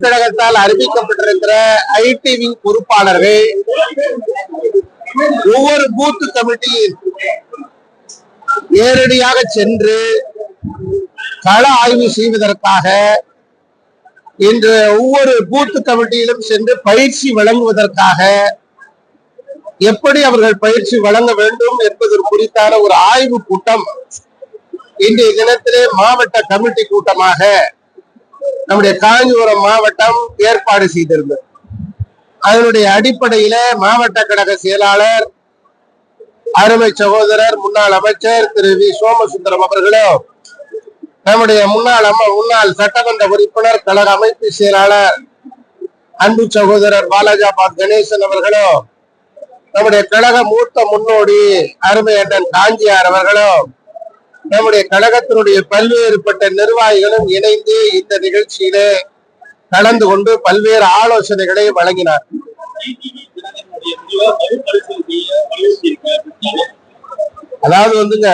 கழகத்தால் அறிவிக்கப்பட்டிருக்கிற IT wing பொறுப்பாளர்கள் ஒவ்வொரு பூத்து கமிட்டியில் நேரடியாக சென்று கள ஆய்வு செய்வதற்காக இன்று ஒவ்வொரு பூத்து கமிட்டியிலும் சென்று பயிற்சி வழங்குவதற்காக எப்படி அவர்கள் பயிற்சி வழங்க வேண்டும் என்பது குறித்தான ஒரு ஆய்வு கூட்டம் இன்றைய தினத்திலே மாவட்ட கமிட்டி கூட்டமாக நம்முடைய காஞ்சிபுரம் மாவட்டம் ஏற்பாடு செய்திருந்தது. அதனுடைய அடிப்படையில மாவட்ட கழக செயலாளர் அருமை சகோதரர் முன்னாள் அமைச்சர் திரு வி. சோமசுந்தரம் அவர்களும் நம்முடைய முன்னாள் அம்மா முன்னாள் சட்டமன்ற உறுப்பினர் கழக அமைப்பு செயலாளர் அன்பு சகோதரர் பாலாஜாபாத் கணேசன் அவர்களும் நம்முடைய கழக மூத்த முன்னோடி அருமை அண்ணன் காஞ்சியார் அவர்களும் நம்முடைய கழகத்தினுடைய பல்வேறுபட்ட நிர்வாகிகளும் இணைந்து இந்த நிகழ்ச்சியில கலந்து கொண்டு பல்வேறு ஆலோசனைகளை வழங்கினார். அதாவது வந்துங்க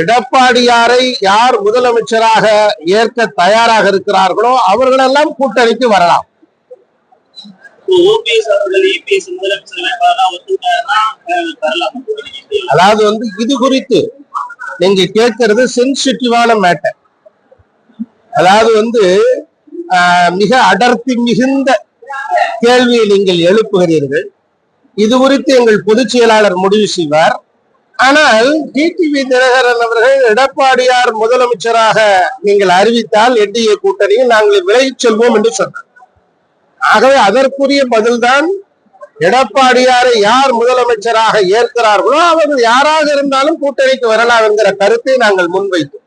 எடப்பாடியாரை யார் முதலமைச்சராக ஏற்க தயாராக இருக்கிறார்களோ அவர்களெல்லாம் கூட்டணிக்கு வரலாம். அதாவது வந்து இது குறித்து நீங்க கேட்கறது சென்சிட்டிவான மேட்டர் அதாவது வந்து ஆஹ், மிக அடர்த்தி மிகுந்த கேள்வியை நீங்கள் எழுப்புகிறீர்கள். இது குறித்து எங்கள் பொதுச் செயலாளர் முடிவு செய்வார். ஆனால் டிடிவி தினகரன் அவர்கள் எடப்பாடியார் முதலமைச்சராக நீங்கள் அறிவித்தால் என்டிஏ கூட்டணியில் நாங்கள் விலகிச் செல்வோம் என்று சொன்னார். ஆகவே அதற்குரிய பதில்தான் எடப்பாடியாரை யார் முதலமைச்சராக ஏற்கிறார்களோ அவர்கள் யாராக இருந்தாலும் கூட்டணிக்கு வரலாம் என்கிற கருத்தை நாங்கள் முன்வைத்தோம்.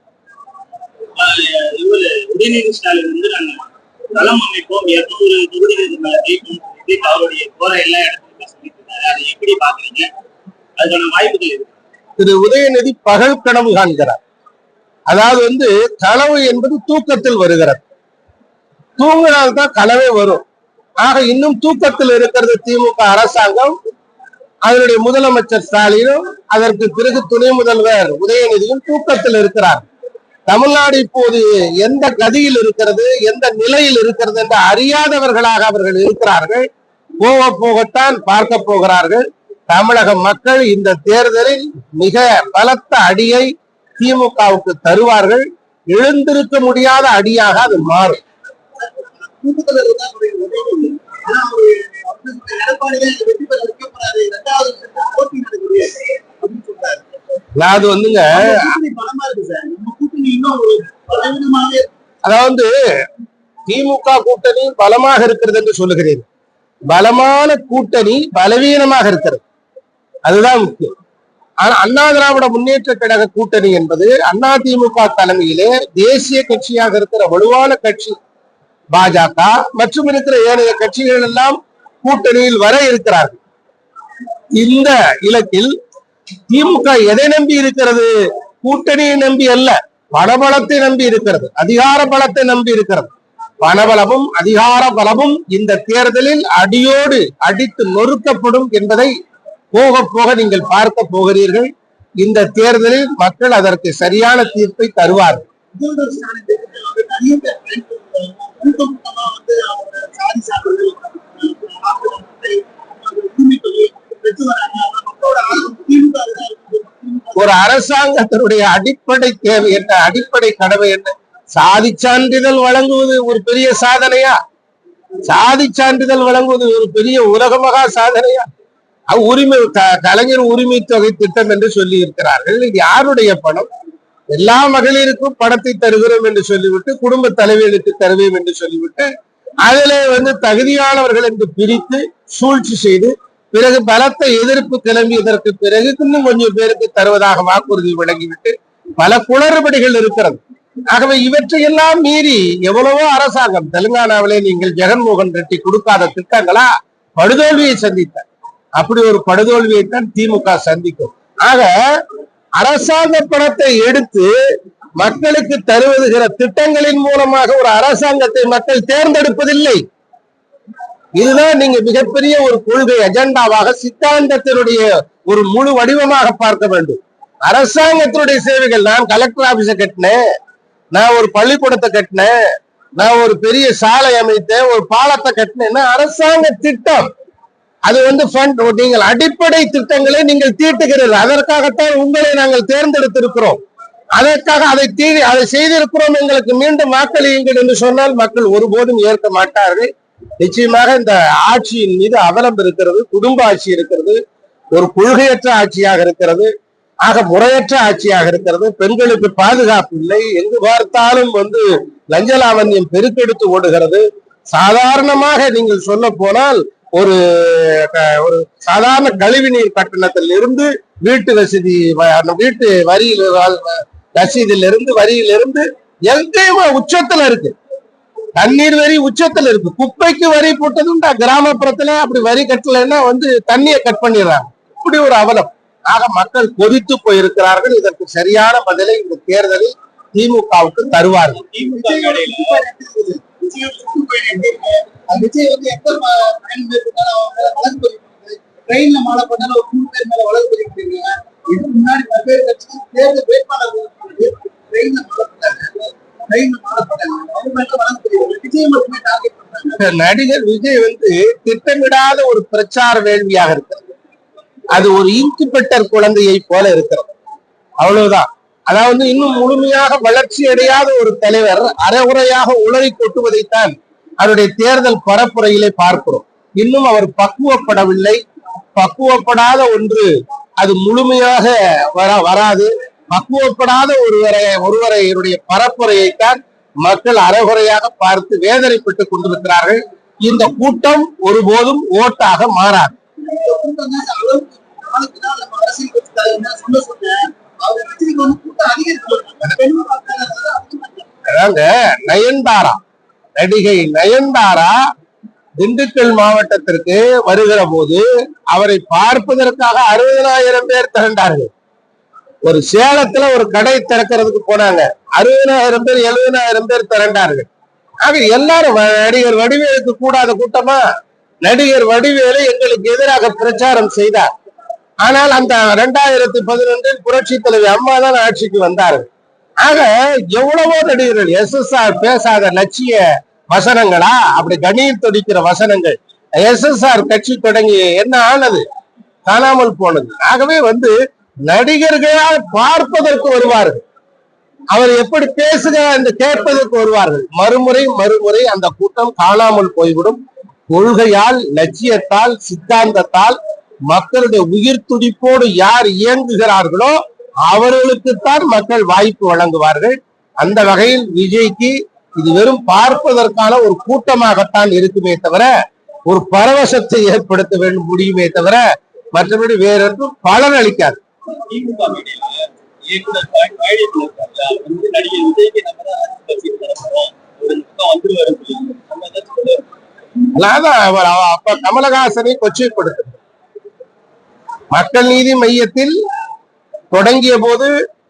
திரு உதயநிதி பகல் கனவு காண்கிறார். அதாவது வந்து கனவு என்பது தூக்கத்தில் வருகிறது. தூங்கினால்தான் கனவே வரும். ஆக இன்னும் தூக்கத்தில் இருக்கிறது திமுக அரசாங்கம் அதனுடைய முதலமைச்சர் ஸ்டாலினும் அதற்கு பிறகு துணை முதல்வர் உதயநிதியும் தூக்கத்தில் இருக்கிறார். தமிழ்நாடு இப்போது எந்த கதியில் இருக்கிறது எந்த நிலையில் இருக்கிறது என்று அறியாதவர்களாக அவர்கள் இருக்கிறார்கள். போக போகத்தான் பார்க்க போகிறார்கள். தமிழக மக்கள் இந்த தேர்தலில் மிக பலத்த அடியை திமுகவுக்கு தருவார்கள். எழுந்திருக்க முடியாத அடியாக அது மாறும். அது வந்துங்க அதாவது திமுக கூட்டணி பலமாக இருக்கிறது என்று சொல்லுகிறேன். பலமான கூட்டணி பலவீனமாக இருக்கிறது. அதுதான் முக்கியம். ஆனா அண்ணா திராவிட முன்னேற்ற கழக கூட்டணி என்பது அண்ணா திமுக தலைமையிலே தேசிய கட்சியாக இருக்கிற வலுவான கட்சி. பாஜக மற்றும் இருக்கிற ஏனைய கட்சிகள் எல்லாம் கூட்டணியில் வர இருக்கிறார்கள். இந்த இலக்கில் திமுக எதை நம்பி இருக்கிறது? கூட்டணியை நம்பி அல்ல பணபலத்தை நம்பி இருக்கிறது அதிகார பலத்தை நம்பி இருக்கிறது. பணபலமும் அதிகார பலமும் இந்த தேர்தலில் அடியோடு அடித்து நொறுக்கப்படும் என்பதை போக போக நீங்கள் பார்க்க போகிறீர்கள். இந்த தேர்தலில் மக்கள் அதற்கு சரியான தீர்ப்பை தருவார்கள். ஒரு அரசாங்கத்தினுடைய அடிப்படை தேவை என்ன? அடிப்படை கடமை என்ன? சாதி சான்றிதழ் வழங்குவது ஒரு பெரிய சாதனையா? சாதி சான்றிதழ் வழங்குவது ஒரு பெரிய உலகமகா சாதனையா? உரிமை கலைஞர் உரிமை தொகை திட்டம் என்று சொல்லி இருக்கிறார்கள் இது யாருடைய பணம்? எல்லா மகளிருக்கும் படத்தை தருகிறோம் என்று சொல்லிவிட்டு குடும்ப தலைவிகளுக்கு தருவேன் என்று சொல்லிவிட்டு அதிலே வந்து தகுதியானவர்கள் என்று பிரித்து சூழ்ச்சி செய்து பிறகு பலத்த எதிர்ப்பு கிளம்பியதற்கு பிறகு இன்னும் கொஞ்சம் பேருக்கு தருவதாக வாக்குறுதி வழங்கிவிட்டு பல குளறுபடிகள் இருக்கிறது. ஆகவே இவற்றையெல்லாம் மீறி எவ்வளவோ அரசாங்கம் தெலுங்கானாவிலே நீங்கள் ஜெகன்மோகன் ரெட்டி கொடுக்காத திட்டங்களா? படுதோல்வியை சந்தித்தார். அப்படி ஒரு படுதோல்வியை தான் திமுக சந்திக்கும். ஆக அரசாங்க பணத்தை எடுத்து மக்களுக்கு தருவதுகிற திட்டங்களின் மூலமாக ஒரு அரசாங்கத்தை மக்கள் தேர்ந்தெடுப்பதில்லை. இதுதான் நீங்க மிகப்பெரிய ஒரு கொள்கை அஜெண்டாவாக சித்தாந்தத்தினுடைய ஒரு முழு வடிவமாக பார்க்க வேண்டும். அரசாங்கத்தினுடைய சேவைகள் நான் கலெக்டர் ஆபீஸ கட்டினேன் நான் ஒரு பள்ளிக்கூடத்தை கட்டினேன் நான் ஒரு பெரிய சாலை அமைத்தேன் ஒரு பாலத்தை கட்டினேன்னா அரசாங்க திட்டம்? அது வந்து ஃபண்ட் நீங்கள் அடிப்படை திட்டங்களை நீங்கள் தீட்டுகிறீர்கள். அதற்காகத்தான் உங்களை நாங்கள் தேர்ந்தெடுத்திருக்கிறோம். அதற்காக அதை தீ அதை செய்திருக்கிறோம். எங்களுக்கு மீண்டும் வாக்களியுங்கள் என்று சொன்னால் மக்கள் ஒருபோதும் ஏற்க மாட்டார்கள். நிச்சயமாக இந்த ஆட்சியின் மீது அவலம் இருக்கிறது குடும்ப ஆட்சி இருக்கிறது ஒரு கொள்கையற்ற ஆட்சியாக இருக்கிறது ஆக முறையற்ற ஆட்சியாக இருக்கிறது. பெண்களுக்கு பாதுகாப்பு இல்லை. எங்கு பார்த்தாலும் வந்து லஞ்ச பெருக்கெடுத்து ஓடுகிறது. சாதாரணமாக நீங்கள் சொல்ல போனால் ஒரு ஒரு சாதாரண கழிவுநீர் நீர் கட்டணத்திலிருந்து வீட்டு வசதி வீட்டு வரியில் ரசீதிலிருந்து வரியிலிருந்து எங்கேயுமே உச்சத்துல இருக்கு. தண்ணீர் வரி உச்சத்துல இருக்கு. குப்பைக்கு வரி போட்டதும் கிராமப்புறத்துல அப்படி வரி கட்டலைன்னா வந்து தண்ணியை கட் பண்ணிடுறாங்க. இப்படி ஒரு அவலம். ஆக மக்கள் கொதித்து போயிருக்கிறார்கள். இதற்கு சரியான பதிலை இந்த தேர்தலில் திமுகவுக்கு தருவார்கள். விஜய் வந்து எப்ப ப- மேற்கொண்டாலும் அவங்க மேல வழக்கு பதிவு ட்ரெயின்ல மாலை பண்ணாலும் ஒரு மூணு பேர் மேல வழக்கு பதிவு பண்ணிருக்காங்க இதுக்கு முன்னாடி பல்வேறு கட்சிகள் தேர்தல் வேட்பாளர்கள் ட்ரெயின்ல மாலை பண்ணாங்க ட்ரெயின்ல மாலை பண்ணாங்க அவங்க மேல வழக்கு பதிவு விஜய் மட்டுமே டார்கெட் நடிகர் விஜய் வந்து திட்டமிடாத ஒரு பிரச்சார வேள்வியாக இருக்கிறது. அது ஒரு இன்குபெட்டர் குழந்தையை போல இருக்கிறது. அவ்வளவுதான். அதாவது இன்னும் முழுமையாக வளர்ச்சி அடையாத ஒரு தலைவர் அரைகுறையாக உளறி கொட்டுவதைத்தான் அவருடைய தேர்தல் பரப்புரையிலே பார்க்கிறோம். இன்னும் அவர் பக்குவப்படவில்லை. பக்குவப்படாத ஒன்று அது முழுமையாக வர வராது. பக்குவப்படாத ஒருவரை ஒருவரையுடைய பரப்புரையைத்தான் மக்கள் அரைகுறையாக பார்த்து வேதனைப்பட்டுக் கொண்டிருக்கிறார்கள். இந்த கூட்டம் ஒருபோதும் ஓட்டாக மாறாது. அதாங்க நயன்தாரா. நடிகை நயன்தாரா திண்டுக்கல் மாவட்டத்திற்கு வருகிற போது அவரை பார்ப்பதற்காக அறுபதனாயிரம் பேர் திரண்டார்கள். ஒரு சேலத்துல ஒரு கடை திறக்கிறதுக்கு போனாங்க. அறுபதனாயிரம் பேர் எழுபதனாயிரம் பேர் திரண்டார்கள். ஆக எல்லாரும் வ- நடிகர் வடிவேலுக்கு கூடாத கூட்டமா நடிகர் வடிவேலு எங்களுக்கு எதிராக பிரச்சாரம் செய்தார். ஆனால் அந்த ரெண்டாயிரத்தி பதினொன்றில் புரட்சி தலைவி அம்மா தான் ஆட்சிக்கு வந்தார்கள் ஆக எவ்வளவோ நடிகர்கள் எஸ்எஸ்ஆர் பேசாத லட்சிய வசனங்களா? அப்படி கணீர் தொடிக்கிற வசனங்கள். எஸ்எஸ்ஆர் கட்சி தொடங்கி என்ன ஆனது? காணாமல் போனது. ஆகவே வந்து நடிகர்களால் பார்ப்பதற்கு வருவார்கள். அவர் எப்படி பேசுகிறார் என்று கேட்பதற்கு வருவார்கள். மறுமுறை மறுமுறை அந்த கூட்டம் காணாமல் போய்விடும். கொள்கையால் லட்சியத்தால் சித்தாந்தத்தால் மக்களுடைய உயிர் துடிப்போடு யார் இயங்குகிறார்களோ அவர்களுக்குத்தான் மக்கள் வாய்ப்பு வழங்குவார்கள். அந்த வகையில் விஜய்க்கு இது வெறும் பார்ப்பதற்கான ஒரு கூட்டமாகத்தான் இருக்குமே தவிர ஒரு பரவசத்தை ஏற்படுத்த வேண்டும் முடியுமே தவிர மற்றபடி வேறொன்றும் பலன் அளிக்காது. இருக்காருல்ல, அவர் அப்ப கமலஹாசனை கொச்சைப்படுத்து மக்கள் நீதி மையத்தில் தொடங்கிய போது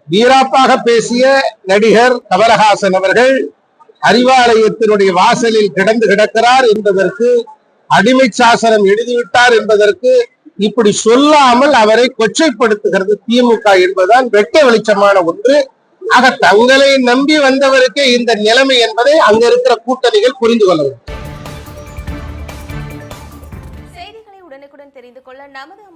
வீராப்பாக பேசிய நடிகர் கமலஹாசன் அவர்கள் அறிவாலயத்தினுடைய வாசலில் கிடந்து கிடக்கிறார் என்பதற்கு அடிமை சாசனம் எழுதிவிட்டார் என்பதற்கு இப்படி சொல்லாமல் அவரை கொச்சைப்படுத்துகிறது திமுக என்பதுதான் வெட்ட வெளிச்சமான ஒன்று. ஆக தங்களை நம்பி வந்தவருக்கே இந்த நிலைமை என்பதை அங்க இருக்கிற கூட்டணிகள் புரிந்து கொள்ள வேண்டும். செய்திகளை உடனுக்குடன் தெரிந்து கொள்ள நமது